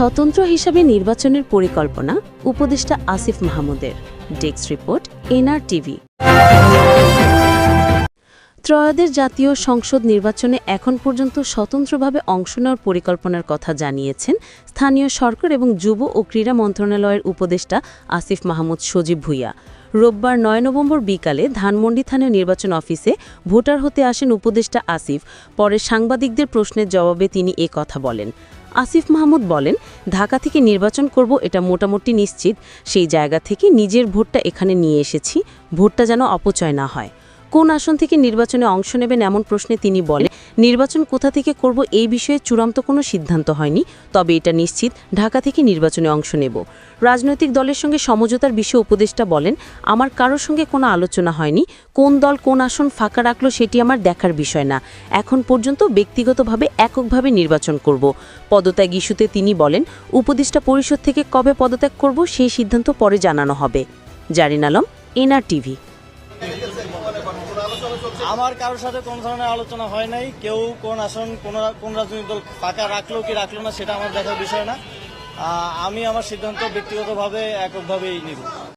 স্বতন্ত্র হিসাবে নির্বাচনের পরিকল্পনা উপদেষ্টা আসিফ মাহমুদের। Desk report, NR TV. ত্রয়োদশ জাতীয় সংসদ নির্বাচনে এখন পর্যন্ত স্বতন্ত্রভাবে অংশ নেওয়ার পরিকল্পনার কথা জানিয়েছেন স্থানীয় সরকার এবং যুব ও ক্রীড়া মন্ত্রণালয়ের উপদেষ্টা আসিফ মাহমুদ সজীব ভুইয়া। রোববার নয় নভেম্বর বিকালে ধানমন্ডি থানার নির্বাচন অফিসে ভোটার হতে আসেন উপদেষ্টা আসিফ। পরে সাংবাদিকদের প্রশ্নের জবাবে তিনি এ কথা বলেন। আসিফ মাহমুদ বলেন, ঢাকা থেকে নির্বাচন করব এটা মোটামুটি নিশ্চিত। সেই জায়গা থেকে নিজের ভোটটা এখানে নিয়ে এসেছি। ভোটটা যেন অপচয় না হয়। কোন আসন থেকে নির্বাচনে অংশ নেবেন এমন প্রশ্নে তিনি বলেন নির্বাচন কোথা থেকে করব এই বিষয়ে চূড়ান্ত কোনো সিদ্ধান্ত হয়নি, তবে এটা নিশ্চিত ঢাকা থেকে নির্বাচনে অংশ নেব। রাজনৈতিক দলের সঙ্গে সমঝোতার বিষয়ে উপদেষ্টা বলেন, আমার কারোর সঙ্গে কোনো আলোচনা হয়নি, কোন দল কোন আসন ফাঁকা রাখল সেটি আমার দেখার বিষয় না। এখন পর্যন্ত ব্যক্তিগতভাবে এককভাবে নির্বাচন করব। পদত্যাগ ইস্যুতে তিনি বলেন, উপদেষ্টা পরিষদ থেকে কবে পদত্যাগ করব সেই সিদ্ধান্ত পরে জানানো হবে। জারিন আলম এনআর টিভি আমার কারোর সাথে কোন ধরনের আলোচনা হয় নাই। কেউ কোন আসন, কোন রাজনৈতিক দল ফাঁকা রাখল কি রাখল না, সেটা আমার দেখার বিষয় না। আমি আমার সিদ্ধান্ত ব্যক্তিগতভাবে এককভাবেই নিব।